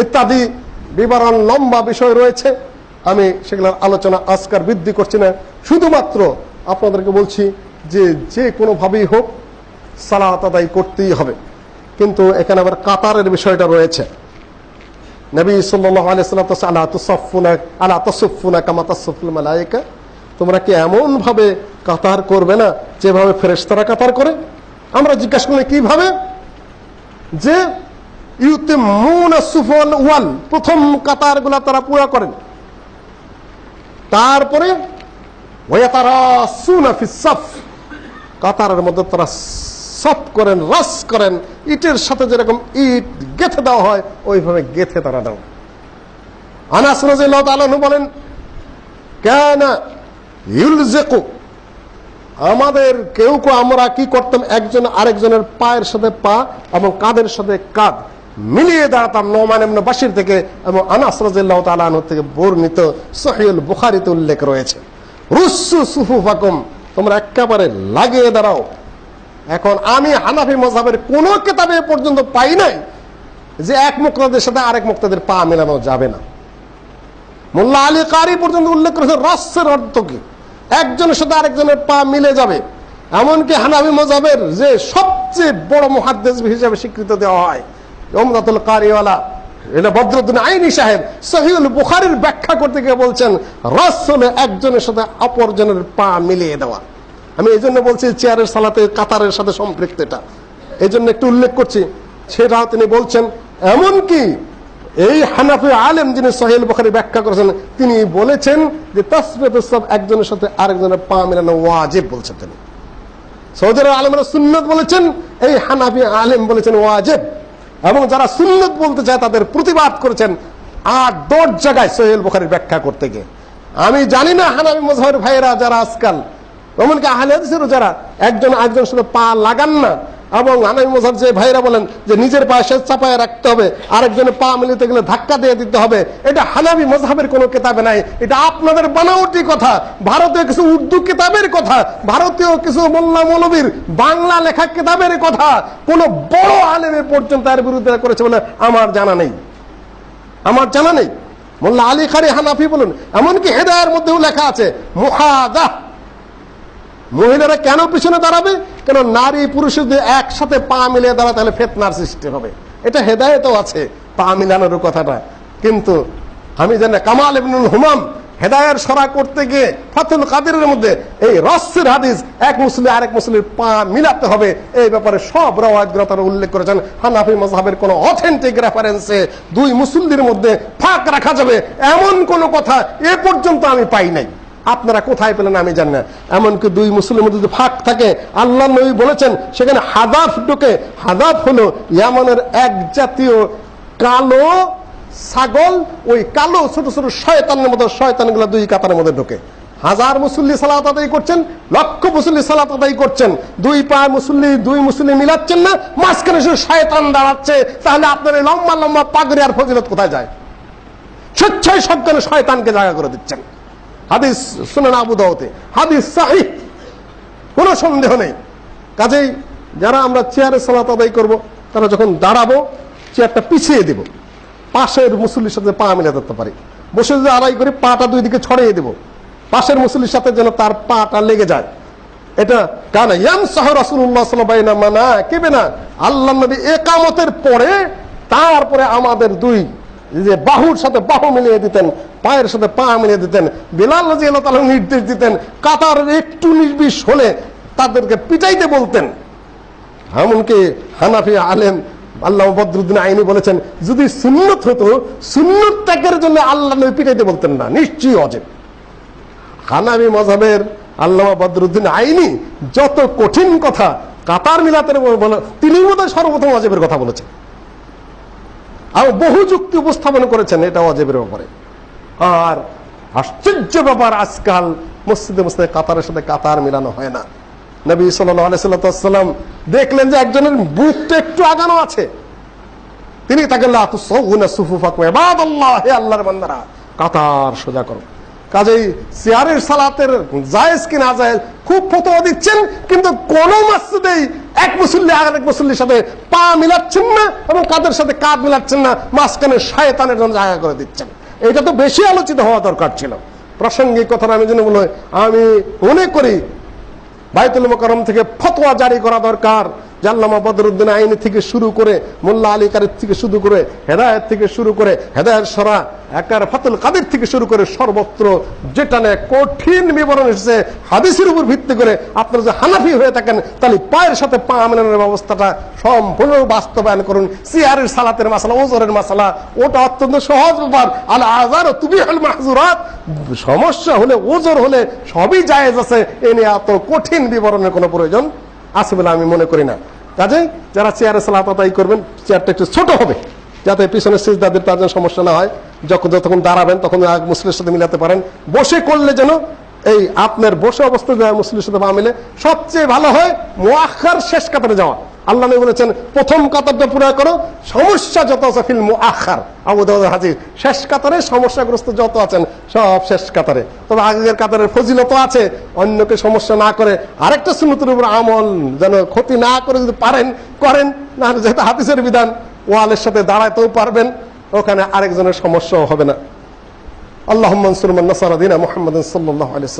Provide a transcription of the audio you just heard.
ইত্যাদি বিবরণ লম্বা বিষয় রয়েছে। আমি সেগুলোর আলোচনা আজকার বৃদ্ধি করছি না। শুধুমাত্র আপনাদেরকে বলছি যে যে কোনোভাবেই হোক সালাত আদায় করতেই হবে। কিন্তু এখানে আবার কাতারের বিষয়টা রয়েছে। নবী মালায়েকা। তোমরা কি এমন ভাবে কাতার করবে না যেভাবে ফেরেশতারা কাতার করে? আমরা জিজ্ঞাসা করি কীভাবে? যে ইউতে মুন সুফল ওয়াল, প্রথম কাতারগুলা তারা পুরা করেন। তারপরে ওয়াতারাসুনা ফিস সাফ, কাতারের মধ্যে তারা সফ করেন, রাস করেন। ইটের সাথে যেরকম ইট গেথে দেওয়া হয়, ওইভাবে গেথে তারা দাও আনাস রাদিয়াল্লাহু তাআলা বলেন, কেন ইউলজেকু আমাদের কেউ কেউ আমরা কি করতাম? একজন আরেকজনের পায়ের সাথে পা এবং কাঁধের সাথে কাঁধ। মিলিয়ে দাঁড়াতাম নোমান এমন বাসির থেকে এবং আনাস রাজিল্লাহ থেকে বর্ণিত সহিউল বুখারিতে উল্লেখ রয়েছে। রুসু সুফু ফাকুম তোমরা একেবারে লাগিয়ে দাঁড়াও। এখন আমি হানাফি মজাবের কোন কেতাবে পর্যন্ত পাই নাই যে এক মুক্তাদের সাথে আরেক মুক্তাদের পা মেলানো যাবে না। মোল্লা আলী কারি পর্যন্ত উল্লেখ করেছে রসের অর্থ কি? একজনের সাথে আরেকজনের পা মিলে যাবে। এমনকি হানাফি মজাবের যে সবচেয়ে বড় মহাদ্দেশ হিসাবে স্বীকৃত দেওয়া হয় ওমদাতুল কারিওয়ালা। এটা বদরুদ্দিন আইনি সাহেব সহিউল বুখারির ব্যাখ্যা করতে গিয়ে বলছেন রস হলে একজনের সাথে অপরজনের পা মিলিয়ে দেওয়া। আমি এই জন্য বলছি, চেয়ারের সালাতে কাতারের সাথে সম্পৃক্ত এটা। এই জন্য একটু উল্লেখ করছি, সেটাও তিনি বলছেন, এমনকি এই হানাফি আলেম যিনি সহেল বখারি ব্যাখ্যা করেছেন, তিনি বলেছেন যে তসবেদ সব একজনের সাথে আরেকজনের পা মেলানো ওয়াজিব, বলছেন তিনি। সৌদি আলমরা সুন্নত বলেছেন, এই হানাফি আলেম বলেছেন ওয়াজেব। এবং যারা সুন্নত বলতে চায়, তাদের প্রতিবাদ করেছেন আট দশ জায়গায় সোহেল বুখারির ব্যাখ্যা করতে গিয়ে। আমি জানি না হানাবি মজহর ভাইয়েরা যারা আজকাল, এমনকি আহলে যারা, একজন একজন শুধু পা লাগান না এবং হানাবি মজহর যে ভাইরা বলেন যে নিজের পায়ে সে চাপায় রাখতে হবে, আরেকজনের পা মিলিতে গেলে ধাক্কা দিয়ে দিতে হবে, এটা হানাবি মজহাবের কোনো কেতাবে নাই, এটা আপনাদের বানাওটি কথা, ভারতীয় কিছু উর্দু কিতাবের কথা, ভারতীয় কিছু মোল্লা মৌলবীর বাংলা লেখা কিতাবের কথা, কোন বড় আলেমে পর্যন্ত এর বিরুদ্ধে করেছে বলে আমার জানা নেই। আমার জানা নেই। মোল্লা আলী খারি হানাফি বলুন, এমনকি হেদায়ের মধ্যেও লেখা আছে মুহাদা মহিলারা কেন পিছনে দাঁড়াবে? কেন নারী পুরুষ যদি একসাথে পা মিলিয়ে দাঁড়া তাহলে ফেতনার সৃষ্টি হবে। এটা হেদায়তও আছে, পা মিলানোর কথাটা। কিন্তু আমি জানি কামাল ইবনুল হুমাম হেদায়ের সরা করতে গিয়ে ফাতুল কাদিরের মধ্যে এই রসের হাদিস, এক মুসলিম আরেক মুসলিমের পা মিলাতে হবে, এই ব্যাপারে সব রওয়ায়তগুলো উল্লেখ করেছেন। হানাফি মজহাবের কোন অথেন্টিক রেফারেন্সে দুই মুসলিমদের মধ্যে ফাঁক রাখা যাবে, এমন কোন কথা এ পর্যন্ত আমি পাই নাই। আপনারা কোথায় পেলেন আমি জানি না। এমনকি দুই মুসলিমের যদি ফাঁক থাকে, আল্লাহ নবী বলেছেন, সেখানে হাদাফ ঢুকে, হাদাফ হলো ইয়ামানের এক জাতীয় কালো ছাগল, ওই কালো ছোট ছোট শয়তানের মতো, শয়তানগুলো দুই কাতারের মধ্যে ঢোকে। হাজার মুসল্লি সালাত আদায় করছেন, লক্ষ মুসল্লি সালাত আদায় করছেন। দুই পা মুসল্লি, দুই মুসল্লি মিলাচ্ছেন না, মাঝখানে শুধু শয়তান দাঁড়াচ্ছে। তাহলে আপনার এই লম্বা লম্বা পাগড়ি আর ফজিলত কোথায় যায়? স্বেচ্ছায় সজ্ঞানে শয়তানকে জায়গা করে দিচ্ছেন। হাদিস শুনেন আবু দাওতে হাদিস সাহি কোনো সন্দেহ নেই। কাজেই যারা আমরা চেয়ারে সালাত আদায় করব, তারা যখন দাঁড়াবো, চেয়ারটা পিছিয়ে দিব। পাশের মুসল্লির সাথে পা মিলে ধরতে পারি। বসে যদি আড়াই করে পাটা দুই দিকে ছড়িয়ে দেব। পাশের মুসল্লির সাথে যেন তার পাটা লেগে যায়। এটা কারণ ইয়াম সাহ রাসুল্লাহ সাল্লাহ মানা কেবে না আল্লাহ নবী একামতের পরে, তারপরে আমাদের দুই যে বাহুর সাথে বাহু মিলিয়ে দিতেন, পায়ের সাথে পা মিলিয়ে দিতেন, বিলাল রাজি আল্লাহ তালা নির্দেশ দিতেন কাতার একটু নির্বিষ হলে তাদেরকে পিটাইতে বলতেন। এমনকি হানাফি আলেম আল্লাহ বদরুদ্দিন আইনি বলেছেন, যদি সুন্নত হতো, সুন্নত ত্যাগের জন্য আল্লাহ পিটাইতে বলতেন না, নিশ্চয়ই অজেব। হানাবি মজাবের আল্লাহ বদরুদ্দিন আইনি যত কঠিন কথা কাতার মিলাতের তিনি বোধহয় সর্বপ্রথম অজেবের কথা বলেছেন। আর বহু যুক্তি উপস্থাপন করেছেন এটা অজেবের ব্যাপারে। আর আশ্চর্য ব্যাপার, আজকাল মসজিদে মসজিদে কাতারের সাথে কাতার মিলানো হয় না। নবী সাল্লাম দেখলেন যে একজনের বুকটা একটু আগানো আছে। তিনি তাকে আল্লাহর কাতার সোজা করো। কাজেই চেয়ারের সালাতের জায়েজ কি না জায়েজ খুব ফতোয়া দিচ্ছেন, কিন্তু কোন মসজিদেই এক মুসল্লি আর এক মুসল্লির সাথে পা মিলাচ্ছেন না এবং কাদের সাথে কাঁধ মিলাচ্ছেন না, মাঝখানে শায়তানের জন্য জায়গা করে দিচ্ছেন। এটা তো বেশি আলোচিত হওয়া দরকার ছিল। প্রাসঙ্গিক কথাটা আমি জন্য বলে আমি মনে করি বাইতুল মোকারম থেকে ফতোয়া জারি করা দরকার। জাল্লামা বদরুদ্দিন আইনি থেকে শুরু করে মোল্লা আলী কারির থেকে শুরু করে হেদায়ত থেকে শুরু করে হেদায়ত সরা, একার ফাতুল কাদের থেকে শুরু করে সর্বত্র যেটা নিয়ে কঠিন বিবরণ এসেছে, হাদিসের উপর ভিত্তি করে আপনারা যে হানাফি হয়ে থাকেন, তাহলে পায়ের সাথে পা মেলানোর ব্যবস্থাটা সম্পূর্ণ বাস্তবায়ন করুন। সিয়ারের সালাতের মাসালা, ওজরের মাসালা, ওটা অত্যন্ত সহজ ব্যাপার। আল আজার তুমি হল মাহজুরাত সমস্যা হলে, ওজোর হলে সবই জায়েজ আছে। এ নিয়ে এত কঠিন বিবরণের কোনো প্রয়োজন আছে বলে আমি মনে করি না। কাজে যারা চেয়ারে আদায় করবেন, চেয়ারটা একটু ছোট হবে, যাতে পিছনে সিজদাদের তার সমস্যা না হয়। যখন যতক্ষণ দাঁড়াবেন, তখন মুসলিমের সাথে মিলাতে পারেন। বসে করলে যেন এই আপনার বসে অবস্থা মুসলিমের সাথে বা মিলে সবচেয়ে ভালো হয় মোয়াক্ষার শেষ কাতারে যাওয়া। আল্লাহ বলেছেন, প্রথম কাতারটা পুরো করো, সমস্যা যত আছে ফিল্ম আখার আবু দাউদ হাজির শেষ কাতারে সমস্যাগ্রস্ত যত আছেন, সব শেষ কাতারে। তবে আগের কাতারের ফজিলত আছে, অন্যকে সমস্যা না করে, আরেকটা সুন্নতের উপর আমল যেন ক্ষতি না করে যদি পারেন, করেন, না যেহেতু হাদিসের বিধান, ওয়ালের সাথে দাঁড়াতেও পারবেন, ওখানে আরেকজনের সমস্যাও হবে না। আল্লাহ মনসুর নাসারাদিনা মোহাম্মদ সাল্লাহ আলিয়া